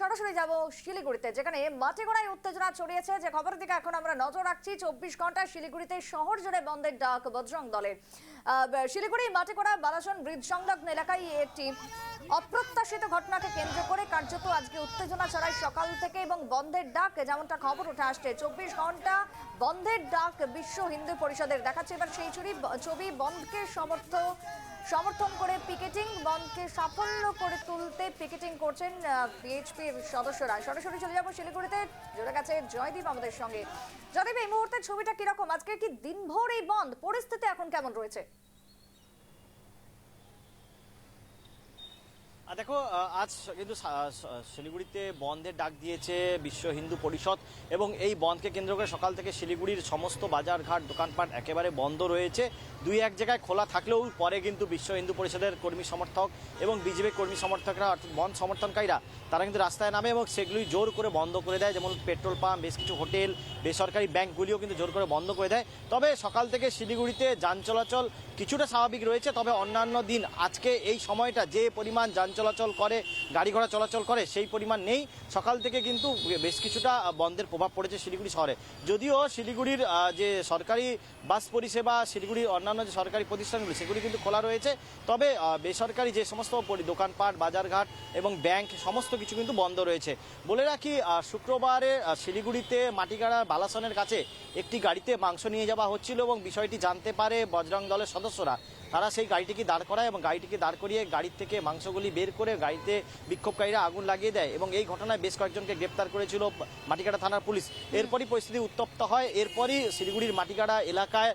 সরাসরি যাব শিলিগুড়িতে, যেখানে মাঠে গোড়ায় উত্তেজনা ছড়িয়েছে। যে খবরের দিকে এখন আমরা নজর রাখছি, চব্বিশ ঘণ্টা শিলিগুড়িতে শহর জুড়ে বন্ধের ডাক বজরং দলের। শিলিগুড়ি মাঠে গোড়া বালাসন ব্রিজ সংলগ্ন এলাকায় একটি অপ্রত্যাশিত ঘটনাকে কেন্দ্র করে কার্যত আজকে উত্তেজনা ছড়ায় সকাল থেকে এবং বন্ধের ডাক, যেমনটা খবর উঠে আসছে, চব্বিশ ঘণ্টা বন্ধের ডাক বিশ্ব হিন্দু পরিষদের দেখাচ্ছে। এবার সেই ছবি ছবি বন্ধকে সমর্থ, সমর্থন করে পিকেটিং, বন্ধকে সাফল্য করে তুলতে পিকেটিং করছেন বিএইচপির সদস্যরা। সরাসরি চলে যাব শিলিগুড়িতে। জুড়ে গেছে জয়দীপ আমাদের সঙ্গে। জয়দীপ, এই মুহূর্তের ছবিটা কীরকম? আজকে কি দিনভর এই বন্ধ? পরিস্থিতি এখন কেমন রয়েছে? দেখো আজ কিন্তু শিলিগুড়িতে বন্ধের ডাক দিয়েছে বিশ্ব হিন্দু পরিষদ এবং এই বন্ধকে কেন্দ্র করে সকাল থেকে শিলিগুড়ির সমস্ত বাজারঘাট, দোকানপাট একেবারে বন্ধ রয়েছে। দুই এক জায়গায় খোলা থাকলেও পরে কিন্তু বিশ্ব হিন্দু পরিষদের কর্মী সমর্থক এবং বিজেপি কর্মী সমর্থকরা, অর্থাৎ বন্ধ সমর্থনকারীরা, তারা কিন্তু রাস্তায় নামে এবং সেগুলি জোর করে বন্ধ করে দেয়। যেমন পেট্রোল পাম্প, বেশ কিছু হোটেল, বেসরকারি ব্যাংকগুলিও কিন্তু জোর করে বন্ধ করে দেয়। তবে সকাল থেকে শিলিগুড়িতে যান চলাচল কিছুটা স্বাভাবিক রয়েছে, তবে অন্যান্য দিন আজকে এই সময়টা যে পরিমাণ যান চলাচল করে, গাড়ি ঘোড়া চলাচল করে, সেই পরিমাণ নেই। সকাল থেকে কিন্তু বেশ কিছুটা বন্ধের প্রভাব পড়েছে শিলিগুড়ি শহরে। যদিও শিলিগুড়ির যে সরকারি বাস পরিষেবা, শিলিগুড়ির অন্যান্য যে সরকারি প্রতিষ্ঠানগুলি, সেগুলি কিন্তু খোলা রয়েছে। তবে বেসরকারি যে সমস্ত দোকানপাট, বাজারঘাট এবং ব্যাংক, সমস্ত কিছু কিন্তু বন্ধ রয়েছে। বলে রাখি শুক্রবারে শিলিগুড়িতে মাটিগাড়া বালাসনের কাছে একটি গাড়িতে মাংস নিয়ে যাওয়া হচ্ছিল এবং বিষয়টি জানতে পারে বজরং দলের সদস্যরা তারা সেই গাড়িটিকে দাঁড় করায় এবং গাড়িটিকে দাঁড় করিয়ে গাড়ির থেকে মাংসগুলি বের করে গাড়িতে বিক্ষোভকারীরা আগুন লাগিয়ে দেয় এবং এই ঘটনায় বেশ কয়েকজনকে গ্রেপ্তার করেছিল মাটিকাটা থানার পুলিশ। এরপরই পরিস্থিতি উত্তপ্ত হয়। এরপরই শিলিগুড়ির মাটিকাড়া এলাকায়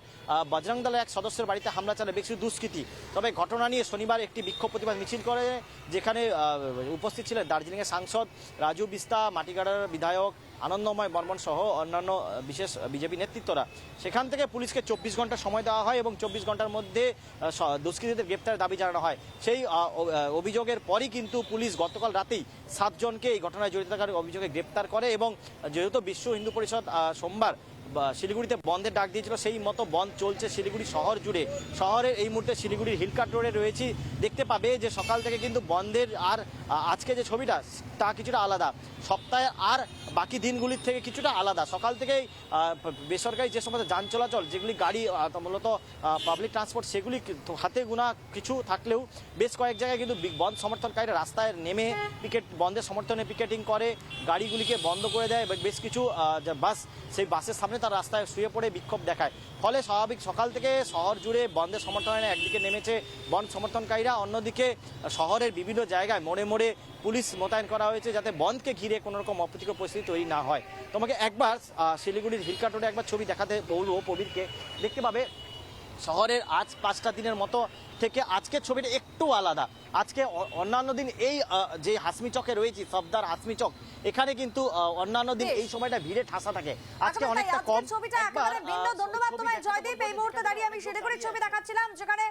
বজরং দলের এক সদস্যের বাড়িতে হামলা চালায়। বেশ দুষ্কৃতী। তবে ঘটনা নিয়ে শনিবার একটি বিক্ষোভ প্রতিবাদ মিছিল করে, যেখানে উপস্থিত ছিলেন দার্জিলিংয়ের সাংসদ রাজু বিস্তা মাটিকাড়ার বিধায়ক আনন্দময় বর্মন সহ অন্যান্য বিশেষ বিজেপি নেতৃত্বরা। সেখান থেকে পুলিশকে চব্বিশ ঘণ্টা সময় দেওয়া হয় এবং চব্বিশ ঘণ্টার মধ্যে দুষ্কৃতীদের গ্রেপ্তারের দাবি জানানো হয়। সেই অভিযোগের পরই কিন্তু পুলিশ গতকাল রাতেই সাতজনকে এই ঘটনায় জড়িত থাকার অভিযোগে গ্রেপ্তার করে এবং যেহেতু বিশ্ব হিন্দু পরিষদ সোমবার শিলিগুড়িতে বন্ধের ডাক দিয়েছিল। সেই মতো বন্ধ চলছে শিলিগুড়ি শহর জুড়ে। শহরের এই মুহূর্তে শিলিগুড়ির হিলকাট রোডে রয়েছি। দেখতে পাবে যে সকাল থেকে কিন্তু বন্ধের আর আজকে যে ছবিটা, তা কিছুটা আলাদা। সপ্তাহে আর বাকি দিনগুলির থেকে কিছুটা আলাদা। সকাল থেকেই বেসরকারি যে সমস্ত যান চলাচল, যেগুলি গাড়ি মূলত পাবলিক ট্রান্সপোর্ট সেগুলি হাতে গোনা কিছু থাকলেও বেশ কয়েক জায়গায় কিন্তু বন্ধ সমর্থনকারীরা রাস্তায় নেমে পিকেট বন্ধের সমর্থনে পিকেটিং করে, গাড়িগুলিকে বন্ধ করে দেয়। বেশ কিছু বাস সেই বাসের সামনে তার রাস্তায় শুয়ে পড়ে বিক্ষোভ দেখায়। ফলে স্বাভাবিক সকাল থেকে শহর জুড়ে বন্ধের সমর্থনে একদিকে নেমেছে বন্ধ সমর্থনকারীরা, অন্যদিকে শহরের বিভিন্ন জায়গায় মোড়ে মোড়ে পুলিশ মোতায়েন করা হয়েছে যাতে বন্ধকে ঘিরে কোনো রকম অপ্রীতিকর পরিস্থিতি তৈরি না হয়। তোমাকে একবার শিলিগুড়ির হিলকাটোরে একবার ছবি দেখাতে বলব প্রবীরকে। দেখতে পাবে শহরের আজ পাঁচটা দিনের মতো থেকে আজকের ছবিটা একটু আলাদা। আজকে অন্যান্য দিন এই যে হাসমি চকে রয়েছে সবদার হাসমি চক এখানে কিন্তু অন্যান্য দিন এই সময়টা ভিড়ে ঠাসা থাকে। আজকে অনেকটা কম। ছবিটা একেবারে ভিন্ন। ধন্যবাদ তোমায়। জয়দীপ এই মুহূর্তে দাঁড়িয়ে আমি শিলিগুড়ির ছবি দেখাচ্ছিলাম যেখানে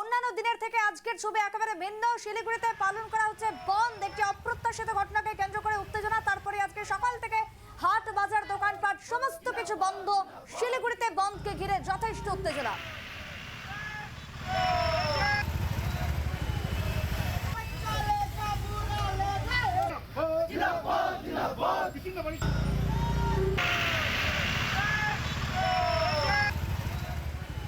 অন্যান্য দিনের থেকে আজকের ছবি একেবারে ভিন্ন। শিলিগুড়িতে পালন করা হচ্ছে বন্ধ। একটি অপ্রত্যাশিত ঘটনাকে কেন্দ্র করে উত্তেজনা amarillo.